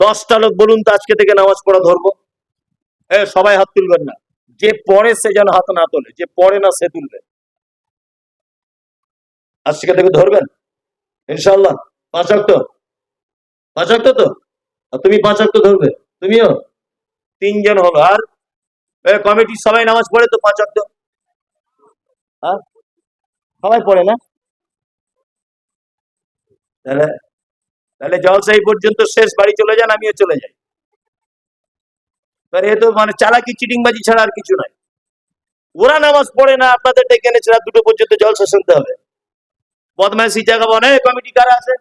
দশটা লোক বলুন তো আজকে থেকে নামাজ পড়া ধরবো। এ, সবাই হাত তুলবেন না। যে পড়ে সে যেন হাত না তোলে, যে পড়ে না সে তুলবে। আজকে থেকে ধরবেন? ইনশাল্লাহ পাঁচ অক্ট পাঁচ অক্ট তো? আর তুমি পাঁচ অক্ট ধরবে। তুমিও? তিনজন হলো। আর? কমিটি সবাই নামাজ পড়ে তো পাঁচ অক্ট আর? সবাই পড়ে না? তাহলে তাহলে জলসা এই পর্যন্ত শেষ, বাড়ি চলে যান, আমিও চলে যাই। এ তো মানে চালাকি, চিটিংবাজি ছাড়া আর কিছু নাই। ওরা নামাজ পড়ে না, আপনাদের ডেকে এনেছে রাত দুটো পর্যন্ত জলসা শুনতে হবে। বদমাইশি জায়গা বনে কমিটি কারা আছে?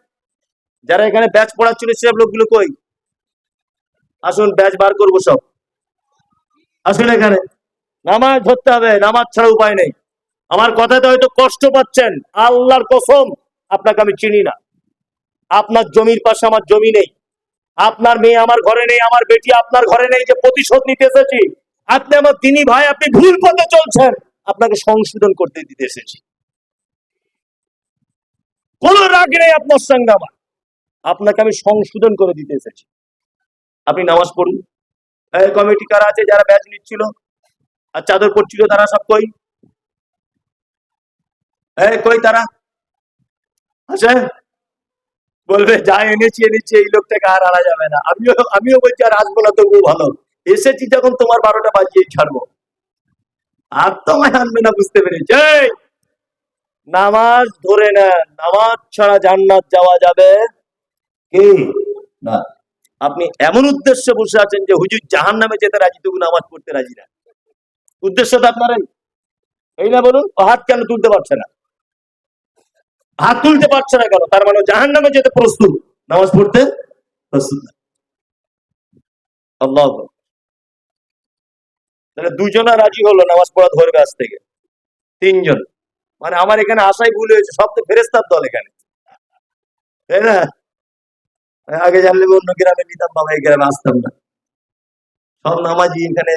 যারা এখানে ব্যাচ পড়াচ্ছিল, সেসব লোকগুলো কই? আসুন, ব্যাচ বার করব সব। আসুন এখানে। নামাজ ধরতে হবে, নামাজ ছাড়া উপায় নেই। আমার কথাতে হয়তো কষ্ট পাচ্ছেন, আল্লাহর কসম, আপনাকে আমি চিনি না। আপনার জমির পাশে আমার জমি নেই। আপনার মেয়ে আমার ঘরে নেই, আমার বেটি আপনার ঘরে নেই যে প্রতিশোধ নিতে এসেছি। আপনি আমার তিনি ভাই, আপনি ভুল পথে চলছেন। আপনাকে সংশোধন করতে দিতে এসেছি। কোন রাগ নেই আপনার সঙ্গে আমার। আপনাকে আমি সংশোধন করে দিতে এসেছি। আপনি নামাজ পড়ুন। কমিটি কারা আছে যারা ব্যাচ নিচ্ছিল? আর চাদর পড়ছিল তারা সব কই? এই কই তারা? আছে? বলবে, যা এনেছি এনেছি, এই লোকটাকে আর আনা যাবে না। আমিও আমিও বলছি, আর আসব না, তবুও ভালো। এসেছি যখন তোমার বারোটা বাজিয়ে ছাড়বো। আর তোমায় আনবে না, বুঝতে পেরেছি? নামাজ ধরে নেন নামাজ ছাড়া জান্নাত যাওয়া যাবে কি না? আপনি এমন উদ্দেশ্যে বসে আছেন যে হুজুর জাহান নামে যেতে রাজি, তবু নামাজ পড়তে রাজি না। উদ্দেশ্যটা আপনার এই? না বলুন, হাত কেন তুলতে পারছে না? হাত তুলতে পারছে না কেন? তার মানে জাহান নামে যেতে প্রস্তুত। নামাজ পড়তে প্রস্তুত তাহলে দুজনা রাজি হলো নামাজ পড়া ধরবে আজ থেকে। তিনজন। মানে আমার এখানে আসাই ভুল হয়েছে, সব তো ফেরেস্তার দল এখানে। তাই না? আগে জানলে অন্য গ্রামে নিতাম, বাবা এই গ্রামে আসতাম না। সব নামাজি এখানে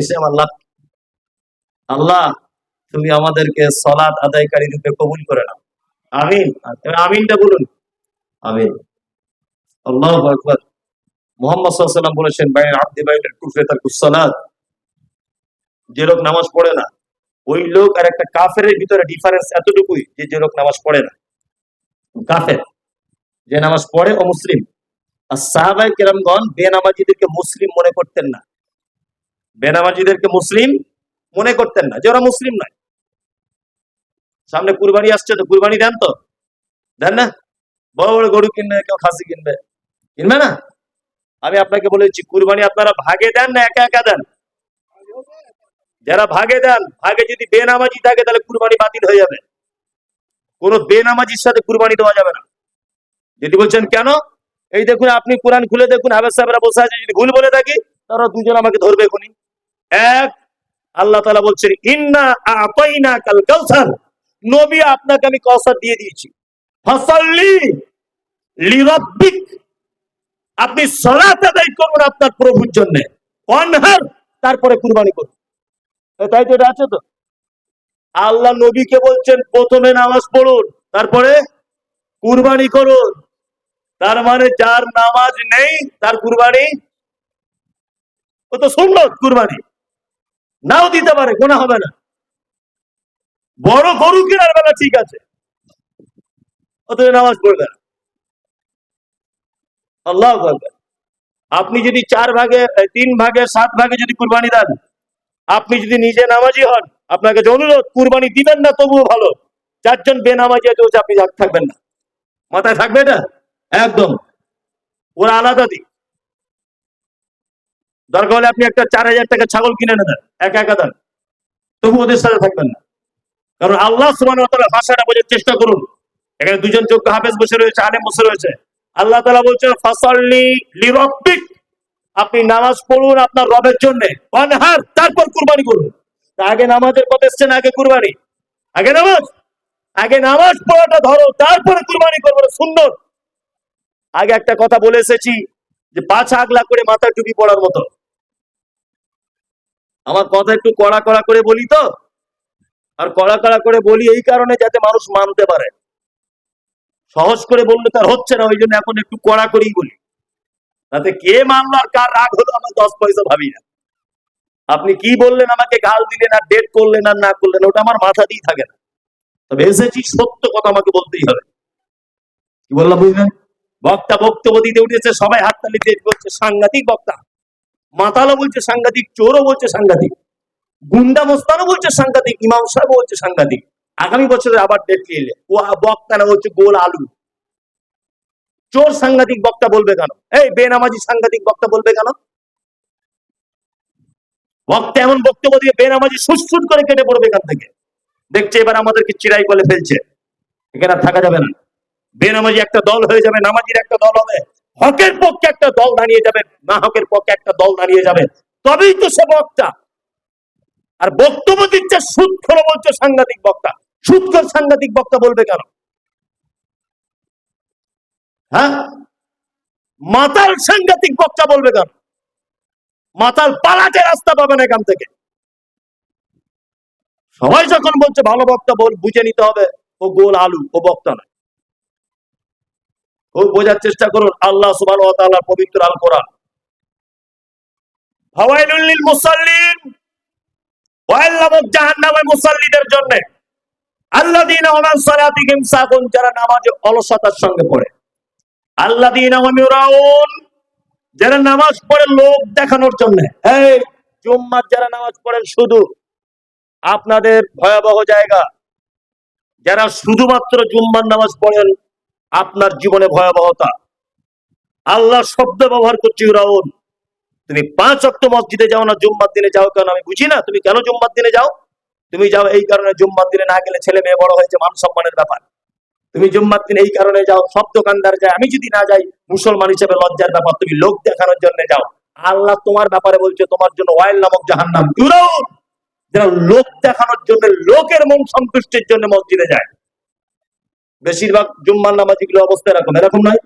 এসে আমার লাভ আল্লাহ, তুমি আমাদেরকে সলাদ আদায়কারী রূপে কবুল করে আমিন। আমিনটা বলুন। আমিন। আল্লাহ আকবার। মোহাম্মদ সাল্লাম বলেছেন বাইরে আব্দি বাইরের কুফরে তার কুসলাত যে লোক নামাজ পড়ে না, ওই লোক আর একটা কাফের ভিতরে ডিফারেন্স এতটুকুই যে যে লোক নামাজ পড়ে না। কাফের, যে নামাজ পড়ে ও মুসলিম। আর সাহাবাই কেরামগণ বেনামাজিদেরকে মুসলিম মনে করতেন না। বেনামাজিদেরকে মুসলিম মনে করতেন না। যে ওরা মুসলিম নয়। সামনে কুরবানি আসছে তো কুরবানি দেন তো। দেন না? বড় বড় গরু কিনবে, কেউ খাসি কিনবে। কিনবে না? আমি আপনাকে বলেছি কুরবানি আপনারা ভাগে দেন না, একা একা দেন। যারা ভাগে দেন, ভাগে যদি বেনামাজি থাকে, তাহলে কুরবানি বাতিল হয়ে যাবে। কোন বেনামাজির সাথে কুরবানি দেওয়া যাবে না। যদি বলছেন, কেন? এই দেখুন, আপনি কোরআন খুলে দেখুন হাবেজ সাহেবরা বসে আছে, যদি ভুল বলে থাকি, তারা দুজন আমাকে ধরবে এক, আল্লাহ তালা বলছেন, ইন্না আতাইনা কাল কাউসার। নবী, আপনাকে আমি কসার দিয়ে দিয়েছি। আপনি করুন আপনার প্রভুর জন্য। অনহার, তারপরে কুরবানি করুন। তাই তো এটা আছে তো? আল্লাহ নবীকে বলছেন, প্রথমে নামাজ পড়ুন, তারপরে কুরবানি করুন। তার মানে যার নামাজ নেই, তার কুরবানি, ও তো সুন্নত কুরবানি। নাও দিতে পারে গোনা হবে না। বড় গরু কেনার বেলা ঠিক আছে। অথচ নামাজ পড়বে না আল্লাহ। আপনি যদি চার ভাগে তিন ভাগে, সাত ভাগে যদি কুরবানি দেন, আপনি যদি নিজে নামাজি হন, আপনাকে যে অনুরোধ, কুরবানি দিবেন না, তবুও ভালো। চারজন বেনামাজি আছে আপনি থাকবেন না। মাথায় থাকবে এটা? একদম। ওরা আলাদা দিক। দরকার হলে আপনি একটা চার হাজার টাকা ছাগল কিনে এনে দেন, একা একা দেন। তবু ওদের সাথে থাকবেন না। কারণ আল্লাহ ভাষাটা বোঝার চেষ্টা করুন। এখানে দুজন যোগ্য হাফেজ বসে রয়েছে, আলেম বসে রয়েছে। আল্লাহ তালা বলছেন, ফাসাল্লি আপনি নামাজ পড়ুন আপনার রবের জন্য। তারপর কুরবানি করুন। আগে নামাজের কথা এসছেন, আগে কুরবানি। আগে নামাজ? আগে নামাজ পড়াটা ধরো, তারপরে কুরবানি করব সুন্দর আগে একটা কথা বলে এসেছি, যে পাঁচ আগলা করে মাথায় টুপি পড়ার মতো। আমার কথা একটু কড়া কড়া করে বলি তো? আর কড়া কড়া করে বলি এই কারণে যাতে মানুষ মানতে পারে। সহজ করে বললে তার হচ্ছে না ওই জন্য এখন একটু কড়া করেই বলি। তাতে কে মানলো আর কার রাগ হলো আমার দশ পয়সা ভাবি না। আপনি কি বললেন, আমাকে গাল দিলেন আর ডেট করলেন আর না করলেন, ওটা আমার মাথা দিয়ে থাকে না। তবে এসেছি, সত্য কথা আমাকে বলতেই হবে। কি বললাম বুঝলেন? বক্তা বক্তব্য দিতে উঠেছে, সবাই হাততালি দিয়ে বলছে সাংঘাতিক বক্তা। মাতালো বলছে সাংঘাতিক, চোরও বলছে সাংঘাতিক। গুন্ডা মোস্তানও বলছে সাংঘাতিক, ইমাম সাহেব বলছে সাংঘাতিক। আগামী বছরে আবার ডেট এলে। ও বক্তা না হচ্ছে গোল আলু। চোর সাংঘাতিক বক্তা বলবে কেন? এই বেনামাজি সাংঘাতিক বক্তা বলবে কেন? বক্তা এমন বক্তব্য দিয়ে বেনামাজি সুসুট করে কেটে পড়বে এখান থেকে। দেখছে এবার আমাদেরকে চিরাই বলে ফেলছে। এখানে থাকা যাবে না। বেনামাজি একটা দল হয়ে যাবে, নামাজির একটা দল হবে। হকের পক্ষে একটা দল দাঁড়িয়ে যাবে, না হকের পক্ষে একটা দল দাঁড়িয়ে যাবে। তবেই তো সে বক্তা। আর বক্তব্য দিচ্ছে সুৎখর বলছে সাংঘাতিক বক্তা। সুৎখর সাংঘাতিক বক্তা বলবে কেন? হ্যাঁ? মাতাল সাংঘাতিক বক্তা বলবে কেন? মাতাল পালাতে রাস্তা পাবে না এখান থেকে। সবাই যখন বলছে ভালো বক্তা বল, বুঝে নিতে হবে, ও গোল আলু, ও বক্তা নয়। ও বোঝার চেষ্টা করুন, আল্লাহ তাআলার পবিত্র আল কোরআন। ফাওয়াইলুল লিল মুসাল্লিন ওয়াইল নামক মুসাল্লিদের যারা নামাজে সঙ্গে পড়ে। যারা নামাজ দেখানোর যারা নামাজ পড়েন শুধু আপনাদের ভয়াবহ জায়গা। যারা শুধুমাত্র জুম্মার নামাজ পড়েন, আপনার জীবনে ভয়াবহতা। আল্লাহ শব্দ ব্যবহার করছি রাউন। তুমি পাঁচ অক্ট মসজিদে যাও না জুম্মার দিনে যাও কেন? আমি বুঝি না। তুমি কেন জুম্মার দিনে যাও? তুমি যাও এই কারণে জুম্মার দিনে না গেলে ছেলে মেয়ে বড় হয়েছে, মান সম্মানের ব্যাপার। তুমি জুম্মার দিনে এই কারণে যাও, সব দোকানদার যায়, আমি যদি না যাই, মুসলমান হিসেবে লজ্জার ব্যাপার, তুমি লোক দেখানোর জন্য যাও। আল্লাহ তোমার ব্যাপারে বলছে, তোমার জন্য ওয়াইল নামক জাহান্নাম দূরাউন যারা লোক দেখানোর জন্য, লোকের মন সন্তুষ্টির জন্য মসজিদে যায়। বেশিরভাগ জুম্মার নামাজিগুলো অবস্থা এরকম এরকম নয়।